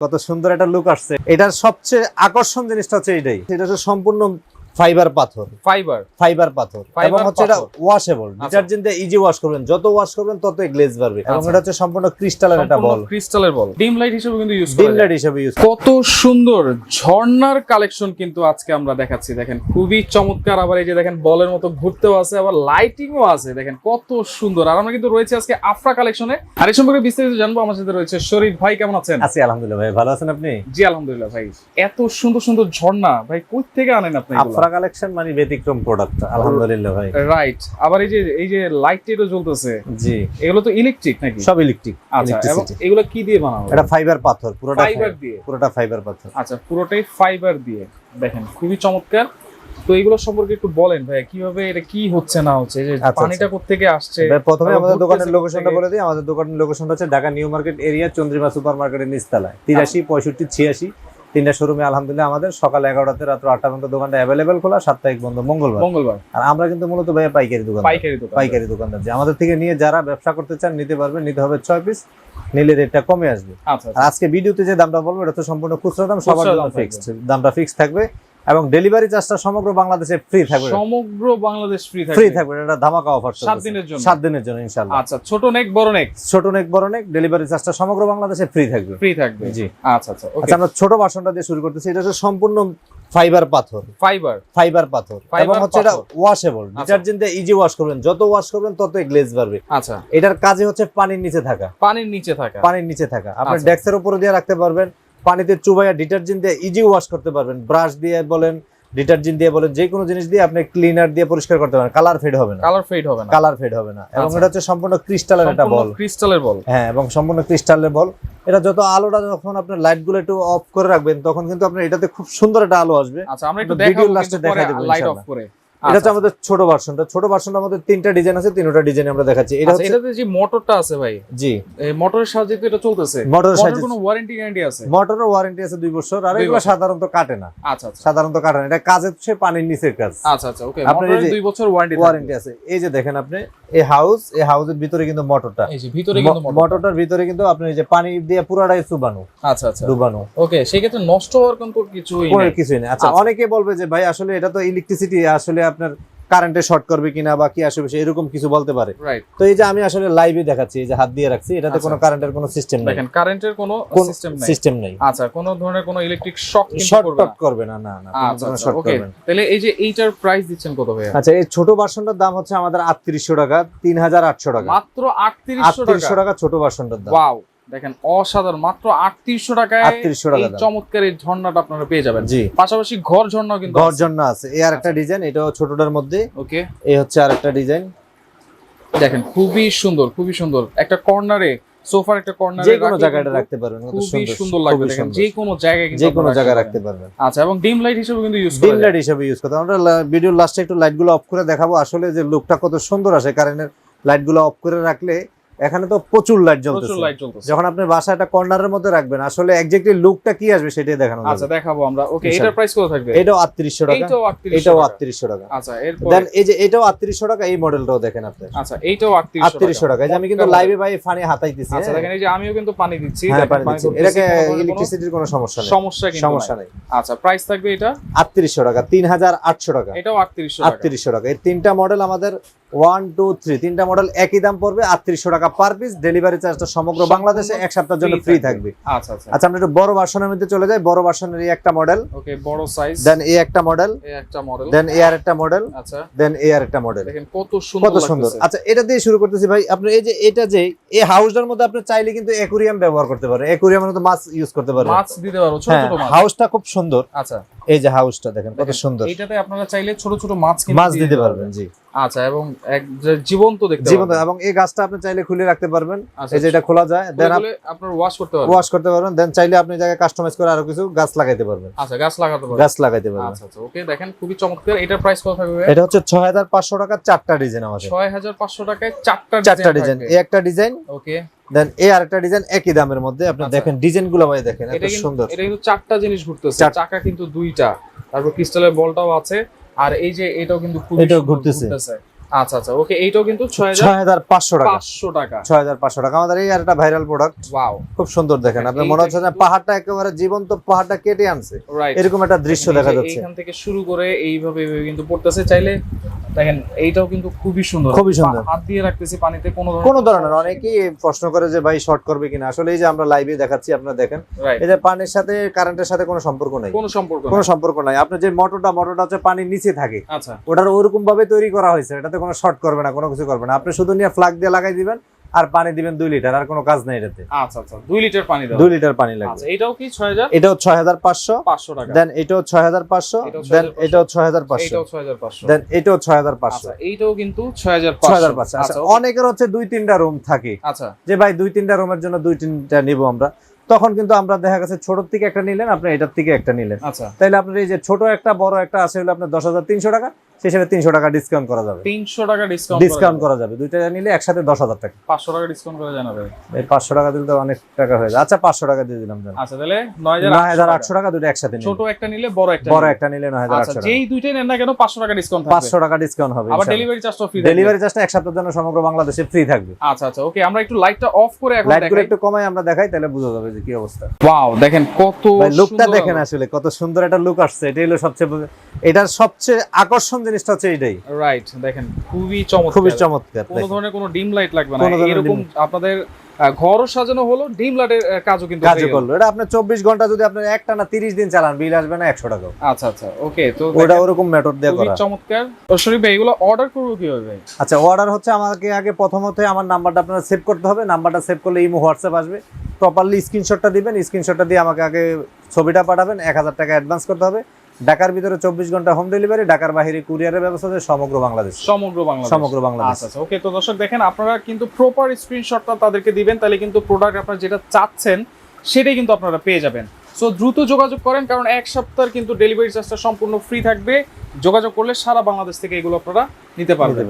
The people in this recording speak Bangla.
কত সুন্দর একটা লুক আসছে। এটার সবচেয়ে আকর্ষণ জিনিসটা হচ্ছে এটাই এটা হচ্ছে সম্পূর্ণ ফাইবার পাথর। ফাইবার। ফাইবার পাথর। এবং হচ্ছে এটা ওয়াশেবল ডিটারজেন্ট দিয়ে ইজি ওয়াশ করবেন। যত ওয়াশ করবেন তত গ্লেজ বাড়বে। এবং আচ্ছা। এটা হচ্ছে সম্পূর্ণ ক্রিস্টালের একটা বল ক্রিস্টালের বল ডিম লাইট হিসেবে কিন্তু ইউজ ডিম করা যায়। লাইট হিসেবে ইউজ কত সুন্দর ঝর্ণার কালেকশন কিন্তু আজকে আমরা দেখাচ্ছি। দেখেন খুবই চমৎকার। আবার এই যে দেখেন বলের মতো ঘুরতেও আছে আবার লাইটিংও আছে। দেখেন কত সুন্দর। আর আমরা কিন্তু রয়েছে আজকে আফরা কালেকশনে আর এই সম্পর্কে বিস্তারিত জানব। আমার সাথে রয়েছে শরীফ। ভাই কেমন আছেন? আছি আলহামদুলিল্লাহ ভাই। ভালো আছেন আপনি? জি আলহামদুলিল্লাহ ভাই। এত সুন্দর সুন্দর ঝর্ণা। ভাই কই থেকে আনেন আপনি কালেকশন মানে ব্যতিক্রম প্রোডাক্ট আলহামদুলিল্লাহ ভাই। রাইট আবার এই যে এই যে জ্বলতেছে জি। এগুলো তো ইলেকট্রিক নাকি? সব ইলেকট্রিক আচ্ছা এগুলো কি দিয়ে বানানো এটা ফাইবার পাথর পুরোটা ফাইবার দিয়ে? পুরোটা ফাইবার পাথর। আচ্ছা পুরোটাই ফাইবার দিয়ে। দেখেন খুবই চমৎকার। তো এগুলো সম্পর্কে একটু বলেন ভাই কীভাবে এটা কি হচ্ছে না হচ্ছে? যে আচ্ছা, পানিটা কোত্থেকে আসছে? প্রথমে আমাদের দোকানের লোকেশনটা? বলে দিই। আমাদের দোকানের লোকেশনটা হচ্ছে Dhaka new market area Chandrima super মার্কেটের নিচতলায়। তিরাশি পঁয়ষট্টি ছিয়াশি। তিনটা শোরুমে আলহামদুলিল্লাহ আমাদের সকাল এগারোটাতে রাত্র আটটা পর্যন্ত দোকানটা অ্যাভেলেবেল খোলা সাপ্তাহিক বন্ধ মঙ্গলবার। মঙ্গলবার। আর আমরা কিন্তু মূলত ভাইয়া পাইকারি দোকান পাইকারি দোকান পাইকারি দোকানদার যে। আমাদের থেকে নিয়ে যারা ব্যবসা করতে চান নিতে পারবে নিতে হবে ছয় পিস নিলে রেটটা কমে আসবে। আচ্ছা আর আজকে ভিডিওতে যে দামটা বলব এটা তো সম্পূর্ণ খুচরা দাম সবার জন্য। ফিক্সড দামটা ফিক্সড থাকবে। এবং ডেলিভারি চার্জটা সমগ্র বাংলাদেশে ফ্রি থাকবে। সমগ্র বাংলাদেশ ফ্রি থাকবে। ফ্রি থাকবে এটা ধামাকা অফার সাত দিনের জন্য। সাত দিনের জন্য ইনশাআল্লাহ। আচ্ছা ছোট নেক বড় নেক ছোট নেক বড় নেক ডেলিভারি চার্জটা সমগ্র বাংলাদেশে ফ্রি থাকবে। ফ্রি থাকবে। জি। আচ্ছা আচ্ছা ওকে আচ্ছা আমরা ছোট বাসনটা দিয়ে শুরু করতেছি এটা হচ্ছে সম্পূর্ণ ফাইবার পাথর। ফাইবার ফাইবার পাথর। এবং হচ্ছে এটা। ওয়াশেবল ডিটারজেন্ট দিয়ে ইজি ওয়াশ করবেন। যত ওয়াশ করবেন তত গ্লেজ বাড়বে। আচ্ছা। এটার কাজে হচ্ছে পানির নিচে থাকা। পানির নিচে থাকা। পানির নিচে থাকা। আপনি আচ্ছা। ডেস্কের উপরে দিয়ে রাখতে পারবেন। পানিতে চুবাইয়া ডিটারজেন্ট দিয়ে ইজি ওয়াশ করতে পারবেন। ব্রাশ দিয়ে বলেন ডিটারজেন্ট দিয়ে বলেন যে কোনো জিনিস দিয়ে আপনি ক্লিনার দিয়ে পরিষ্কার করতে পারেন। কালার ফেড হবে না। কালার ফেড হবে না। কালার ফেড হবে না। এবং আচ্ছা। এটা হচ্ছে সম্পূর্ণ ক্রিস্টালের একটা বল ক্রিস্টালের বল হ্যাঁ এবং সম্পূর্ণ ক্রিস্টালের বল এটা যত আলোটা যখন আপনার লাইটগুলো একটু অফ করে রাখবেন তখন কিন্তু আপনার এটাতে খুব সুন্দর একটা আলো আসবে। আচ্ছা আমরা একটু দেখাবো এ কিন্তু দেখাই দেবো লাইট অফ করে। এটা হচ্ছে আচ্ছা, আমাদের ছোট ভার্সনটা ছোট ভার্সনটা আমাদের তিনটা ডিজাইন আছে তিনটা ডিজাইন আমরা দেখাচ্ছি। এটা আচ্ছা, হচ্ছে এটাতে যে মোটরটা আছে ভাই জি। এই মোটরের সাহায্যে তো এটা চলতেছে। মোটরের সাহায্যে কোনো ওয়ারেন্টি গ্যারান্টি আছে? মোটরের ওয়ারেন্টি আছে দুই বছর আর এগুলো সাধারণত কাটে না। আচ্ছা আচ্ছা। সাধারণত কাটে না। এটা কাজের হচ্ছে পানির নিচের কাজ। আচ্ছা আচ্ছা ওকে মোটরের যে দুই বছর ওয়ারেন্টি ওয়ারেন্টি আছে। এই যে দেখেন আপনি এই হাউস এই হাউসের ভিতরে কিন্তু মোটরটা। এই যে ভিতরে কিন্তু মোটরটার ভিতরে কিন্তু আপনি এই যে পানি দিয়ে পুরাটাই চুবানো আচ্ছা আচ্ছা। ডুবানো। ওকে সেই ক্ষেত্রে নষ্ট হওয়ার কিন্তু কিছুই কোনো নেই। কিছুই আচ্ছা আচ্ছা। অনেকে বলবে যে ভাই আসলে এটা তো ইলেকট্রিসিটি আসলে আপনার কারেন্টে শর্ট করবে কিনা বা কি আসবে সে এরকম কিছু বলতে পারে। তো এই যে আমি আসলে লাইভে দেখাচ্ছি এই যে হাত দিয়ে রাখছি এটাতে আচ্ছা। কোনো কারেন্টের কোনো সিস্টেম নেই। দেখেন কারেন্টের কোনো কোন সিস্টেম নাই। সিস্টেম নেই। আচ্ছা কোনো ধরনের কোনো ইলেকট্রিক শক শর্ট করবে না। করবে না না না আচ্ছা আচ্ছা শর্ট ওকে করবে না। তাহলে এই যে এইটার প্রাইস দিচ্ছেন কত ভাইয়া? আচ্ছা এই ছোট ভার্সনটার দাম হচ্ছে আমাদের আটত্রিশশো টাকা তিন হাজার আটশো টাকা। মাত্র 3800 আটত্রিশশো টাকা? টাকা ছোট ভার্সনটার দাম। ওয়াও দেখেন অসাধারণ। মাত্র 3800 টাকায় 3800 টাকা চমৎকার এই ঝর্ণাটা আপনারা পেয়ে যাবেন। জি। পাশাপাশি ঘর ঝর্ণাও কিন্তু ঘর জন্য আছে। এই আর একটা ডিজাইন এটাও ছোটটার মধ্যে। ওকে। এই হচ্ছে আর একটা ডিজাইন। দেখেন খুবই সুন্দর খুবই সুন্দর। একটা কর্নারে সোফার একটা কর্নারে যে কোনো জায়গায় এটা রাখতে পারবেন খুবই সুন্দর, লাগবে। দেখেন যে কোনো জায়গায় যে কোনো জায়গায় রাখতে পারবেন। আচ্ছা এবং ডিম লাইট হিসেবে কিন্তু ইউজ ডিম লাইট হিসেবে ইউজ করতে আমরা ভিডিওর লাস্টে একটু লাইটগুলো অফ করে দেখাবো। আসলে যে লুকটা কত সুন্দর আসে কারেন্টের লাইটগুলো অফ করে রাখলে এখানে তো প্রচুর লাইট প্রচুর জ্বলতেছে লাইট জ্বলতেছে। যখন আপনি বাসা একটা কর্নারের মধ্যে রাখবেন আসলে এক্স্যাক্টলি লুকটা কি আসবে সেটাই দেখানো আচ্ছা দেখাবো আমরা। ওকে। এটার প্রাইস কত থাকবে? এটাও আটত্রিশশো টাকা। এইটাও 3800 এটাও টাকা। আচ্ছা এরপর দেন এই যে এটাও আটত্রিশশো টাকা এই মডেলটাও দেখেন আপনি। আচ্ছা এইটাও 3800 টাকা। এই যে আমি কিন্তু লাইভে ভাই ফানি হাতাইতেছি আচ্ছা হ্যাঁ। দেখেন এই যে আমিও কিন্তু পানি দিচ্ছি। হ্যাঁ পানি পানি এটাকে ইলেকট্রিসিটির কোনো সমস্যা নেই। সমস্যা কিন্তু সমস্যা নেই। আচ্ছা প্রাইস থাকবে এটা? আটত্রিশশো টাকা তিন হাজার আটশো টাকা। এটাও 3800 টাকা। আটত্রিশশো টাকা। এই তিনটা মডেল আমাদের ওয়ান টু থ্রি তিনটা মডেল একই দাম পড়বে আটত্রিশশো টাকা পার পিস ডেলিভারি চার্জটা সমগ্র বাংলাদেশে এক সপ্তাহের জন্য ফ্রি থাকবে। আচ্ছা আচ্ছা। আচ্ছা আমরা একটু বড় বাসনের মধ্যে চলে যাই। বড় বাসনের এই একটা মডেল ওকে বড় সাইজ দেন এই একটা মডেল এই একটা মডেল দেন এ আর একটা মডেল আচ্ছা। দেন এ আর একটা মডেল দেখেন কত সুন্দর কত সুন্দর। আচ্ছা এটা দিয়ে শুরু করতেছি ভাই। আপনি এই যে এটা যে এই হাউসটার মধ্যে আপনি চাইলে কিন্তু অ্যাকুরিয়াম ব্যবহার করতে পারেন। অ্যাকুরিয়ামের মতো মাছ ইউজ করতে পারবেন মাছ দিতে পারো ছোট হ্যাঁ ছোট মাছ। হাউসটা খুব সুন্দর। আচ্ছা। এই যে হাউসটা দেখেন কত সুন্দর। এইটাতে আপনারা চাইলে ছোট ছোট মাছ কিন্তু মাছ দিতে পারবেন জি। আচ্ছা এবং এক জীবন্ত দেখতে জীবন্ত এবং এই গাছটা আপনি চাইলে খুলে রাখতে পারবেন। আচ্ছা, এই যে এটা খোলা যায় দেন খুলে আপনার ওয়াশ করতে পারবেন। ওয়াশ করতে পারবেন দেন চাইলে আপনি এই জায়গায় কাস্টমাইজ করে আরও কিছু গাছ লাগাইতে পারবেন। আচ্ছা গাছ লাগাতে পারবেন। গাছ লাগাইতে পারবেন। আচ্ছা আচ্ছা ওকে দেখেন খুবই চমৎকার। এটার প্রাইস কত থাকবে এটা হচ্ছে ছয় হাজার পাঁচশো টাকার চারটা ডিজাইন আমাদের। ছয় হাজার পাঁচশো টাকায় চারটা চারটা ডিজাইন এই একটা ডিজাইন ওকে দেন এই আরেকটা ডিজাইন একই দামের মধ্যে। আপনি আচ্ছা। দেখেন ডিজাইন ভাই দেখেন এত সুন্দর। এটা কিন্তু চারটা জিনিস ঘুরতেছে। চাকা কিন্তু দুইটা। তারপর ক্রিস্টালের বলটাও আছে। আর এই যে এটাও কিন্তু খুবই এটাও ঘুরতেছে। আচ্ছা আচ্ছা। ওকে এইটাও কিন্তু টাকা। টাকা। আমাদের এই আর একটা ভাইরাল প্রোডাক্ট ওয়াও খুব সুন্দর দেখেন। আপনি মনে হচ্ছে পাহাড়টা একেবারে জীবন্ত পাহাড়টা কেটে আনছে। এরকম একটা দৃশ্য দেখা যাচ্ছে। এইখান থেকে শুরু করে এইভাবে এইভাবে কিন্তু পড়তেছে। চাইলে দেখেন এইটাও কিন্তু খুবই সুন্দর। খুবই সুন্দর। হাত দিয়ে রাখতেছি পানিতে কোনো কোনো ধরনের অনেকেই প্রশ্ন করে যে ভাই শর্ট করবে কিনা? আসলে এই যে আমরা লাইভে দেখাচ্ছি আপনারা দেখেন। এই যে পানির সাথে কারেন্টের সাথে কোনো সম্পর্ক নাই। কোনো সম্পর্ক কোনো সম্পর্ক নাই। আপনার যে মোটরটা মোটরটা হচ্ছে পানির নিচে থাকে। আচ্ছা। ওটার ওরকম ভাবে তৈরি করা হয়েছে। এটাতে কোনো শর্ট করবে না কোনো কিছু করবে না। আপনি শুধু নিয়ে ফ্লাগ দিয়ে লাগাই দিবেন। আর পানি দিবেন দুই লিটার আর কোনো কাজ নাই এটাতে। আচ্ছা আচ্ছা দুই লিটার পানি দুই লিটার পানি লাগবে। আচ্ছা এটাও কি ছয় হাজার? এটাও ছয় হাজার পাঁচশো। পাঁচশো টাকা। দেন এটাও ছয় হাজার পাঁচশো দেন এটাও ছয় হাজার পাঁচশো। ছয় হাজার পাঁচশো। দেন এটাও ছয় হাজার পাঁচশো। আচ্ছা এইটাও কিন্তু ছয় হাজার ছয় হাজার পাঁচশো। আচ্ছা আচ্ছা অনেকের হচ্ছে দুই তিনটা রুম থাকে। আচ্ছা। যে ভাই দুই তিনটা রুমের জন্য দুই তিনটা নিব আমরা। তখন কিন্তু আমরা দেখা গেছে ছোটোর থেকে একটা নিলেন আপনি এটার থেকে একটা নিলেন। আচ্ছা। তাইলে আপনার এই যে ছোট একটা বড় একটা আছে হলো আপনার দশ হাজার তিনশো টাকা। সে হিসেবে তিনশো টাকা ডিসকাউন্ট করা যাবে। তিনশো টাকা ডিসকাউন্ট ডিসকাউন্ট করা যাবে। দুইটা নিলে একসাথে দশ হাজার টাকা। পাঁচশো টাকা ডিসকাউন্ট করে জানাবে। এই পাঁচশো টাকা দিলে তো অনেক টাকা হয়ে যায়। আচ্ছা পাঁচশো টাকা দিয়ে দিলাম। আচ্ছা তাহলে নয় হাজার আটশো টাকা দুটো একসাথে ছোট একটা নিলে বড় একটা বড় একটা নিলে নয় হাজার আচ্ছা আটশো যেই দুইটাই নেন না কেন পাঁচশো টাকা ডিসকাউন্ট পাঁচশো টাকা ডিসকাউন্ট হবে আবার ডেলিভারি চার্জটা ফ্রি ডেলিভারি চার্জটা এক সপ্তাহের জন্য সমগ্র বাংলাদেশে ফ্রি থাকবে। আচ্ছা আচ্ছা ওকে আমরা একটু লাইটটা অফ করে এখন লাইট করে একটু কমাই আমরা দেখাই তাহলে বোঝা যাবে যে কি অবস্থা। ওয়াও দেখেন কত লুকটা দেখেন আসলে কত সুন্দর একটা লুক আসছে। এটাই হলো সবচেয়ে এটার সবচেয়ে আকর্ষণ জিনিসটা হচ্ছে এইটাই। রাইট দেখেন খুবই চমৎকার। খুবই চমৎকার কোনো ধরনের কোনো ডিম লাইট লাগবে না। এরকম আপনাদের ঘরও সাজানো হলো ডিম লাইটের কাজও কিন্তু কাজও করল। এটা আপনার চব্বিশ ঘণ্টা যদি আপনার একটা না তিরিশ দিন চালান বিল আসবে না একশো টাকা আচ্ছা আচ্ছা ওকে তো ওটা ওরকম মেথড দিয়ে খুবই করা। চমৎকার। শরীফ ভাই এগুলো অর্ডার করব কীভাবে আচ্ছা অর্ডার হচ্ছে আমাকে আগে প্রথমত আমার নাম্বারটা আপনারা সেভ করতে হবে। নাম্বারটা সেভ করলে ইমো হোয়াটসঅ্যাপ আসবে। প্রপারলি স্ক্রিনশটটা দিবেন স্ক্রিনশটটা দিয়ে আমাকে আগে ছবিটা পাঠাবেন। এক হাজার টাকা অ্যাডভান্স করতে হবে। ঢাকার ভিতরে চব্বিশ ঘণ্টা হোম ডেলিভারি ঢাকার বাইরে কুরিয়ারের ব্যবস্থা আছে সমগ্র বাংলাদেশ। সমগ্র বাংলাদেশ। সমগ্র বাংলাদেশ। আচ্ছা আচ্ছা ওকে তো দর্শক দেখেন আপনারা কিন্তু প্রপার স্ক্রিনশটটা তাদেরকে দিবেন তাহলে কিন্তু প্রোডাক্ট আপনারা যেটা চাচ্ছেন সেটাই কিন্তু আপনারা পেয়ে যাবেন। সো দ্রুত যোগাযোগ করেন কারণ এক সপ্তাহের কিন্তু ডেলিভারি চার্জটা সম্পূর্ণ ফ্রি থাকবে। যোগাযোগ করলে সারা বাংলাদেশ থেকে এগুলো আপনারা নিতে পারবেন।